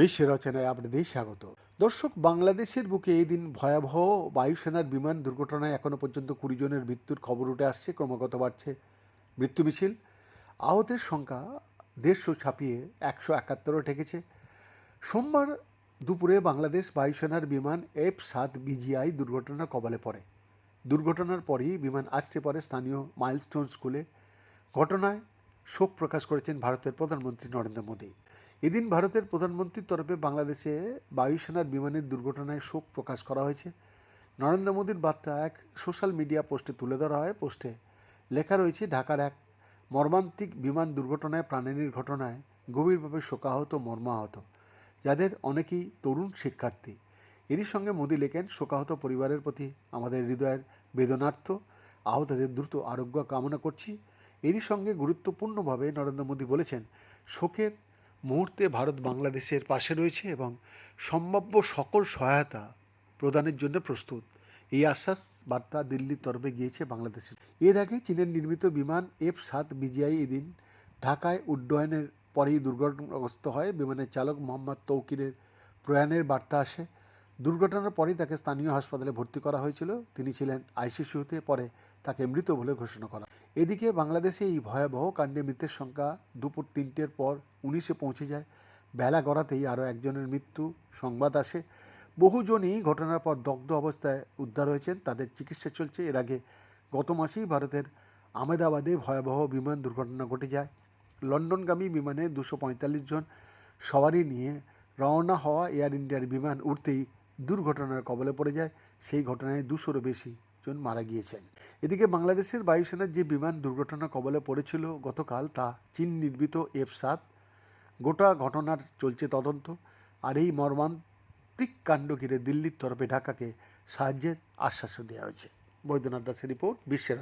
বিশ্বের রচনায় আপনাদের স্বাগত। দর্শক, বাংলাদেশের বুকে এই দিন ভয়াবহ বায়ুসেনার বিমান দুর্ঘটনায় এখনও পর্যন্ত কুড়ি জনের মৃত্যুর খবর উঠে আসছে, ক্রমাগত বাড়ছে মৃত্যু মিছিল। আহতের সংখ্যা দেড়শো ছাপিয়ে একশো একাত্তরও ঠেকেছে। সোমবার দুপুরে বাংলাদেশ বায়ুসেনার বিমান এফ সাত বিজিআই দুর্ঘটনার কবলে পড়ে। দুর্ঘটনার পরেই বিমান আছড়ে পড়ে স্থানীয় মাইলস্টোন স্কুলে। ঘটনায় শোক প্রকাশ করেছেন ভারতের প্রধানমন্ত্রী নরেন্দ্র মোদী। এদিন ভারতের প্রধানমন্ত্রীর তরফে বাংলাদেশে বায়ুসেনার বিমানের দুর্ঘটনায় শোক প্রকাশ করা হয়েছে। নরেন্দ্র মোদীর বার্তা এক সোশ্যাল মিডিয়া পোস্টে তুলে ধরা হয়। পোস্টে লেখা রয়েছে, ঢাকার এক মর্মান্তিক বিমান দুর্ঘটনায় প্রাণহানির ঘটনায় গভীরভাবে শোকাহত, মর্মাহত, যাদের অনেকেই তরুণ শিক্ষার্থী। এরই সঙ্গে মোদী লেখেন, শোকাহত পরিবারের প্রতি আমাদের হৃদয়ের বেদনার্থ, আহতদের দ্রুত আরোগ্য কামনা করছি। এরই সঙ্গে গুরুত্বপূর্ণভাবে নরেন্দ্র মোদী বলেছেন, শোকের মুহূর্তে ভারত বাংলাদেশের পাশে রয়েছে এবং সম্ভাব্য সকল সহায়তা প্রদানের জন্য প্রস্তুত। এই আশ্বাস বার্তা দিল্লির তরফে গিয়েছে বাংলাদেশে। এর আগে চীনের নির্মিত বিমান এফ সাত বিজিআই এদিন ঢাকায় উড্ডয়নের পরেই দুর্ঘটনাগ্রস্ত হয়। বিমানের চালক মোহাম্মদ তৌকিরের প্রয়াণের বার্তা আসে। দুর্ঘটনার পরেই তাকে স্থানীয় হাসপাতালে ভর্তি করা হয়েছিল। তিনি ছিলেন আইসিসিউতে, পরে তাকে মৃত বলে ঘোষণা করা। এদিকে বাংলাদেশে এই ভয়াবহ কাণ্ডে মৃতের সংখ্যা দুপুর তিনটের পর উনিশে পৌঁছে যায়। বেলা গড়াতেই আরও একজনের মৃত্যু সংবাদ আসে। বহুজনই ঘটনার পর দগ্ধ অবস্থায় উদ্ধার হয়েছেন। তাদের চিকিৎসা চলছে। এর আগে গত মাসেই ভারতের আহমেদাবাদে ভয়াবহ বিমান দুর্ঘটনা ঘটে যায়। লন্ডনগামী বিমানে দুশো জন সওয়ারি নিয়ে রওনা হওয়া এয়ার ইন্ডিয়ার বিমান উঠতেই দুর্ঘটনার কবলে পড়ে যায়। সেই ঘটনায় দুশোরও বেশি জন মারা গিয়েছেন। এদিকে বাংলাদেশের বায়ুসেনার যে বিমান দুর্ঘটনা কবলে পড়েছিল গতকাল, তা চীন নির্মিত এফ সাত। গোটা ঘটনার চলছে তদন্ত, আর এই মর্মান্তিক কাণ্ড ঘিরে দিল্লির তরফে ঢাকাকে সাহায্যের আশ্বাসও দেওয়া হয়েছে। বৈদ্যনাথ দাসের রিপোর্ট, বিশ্বের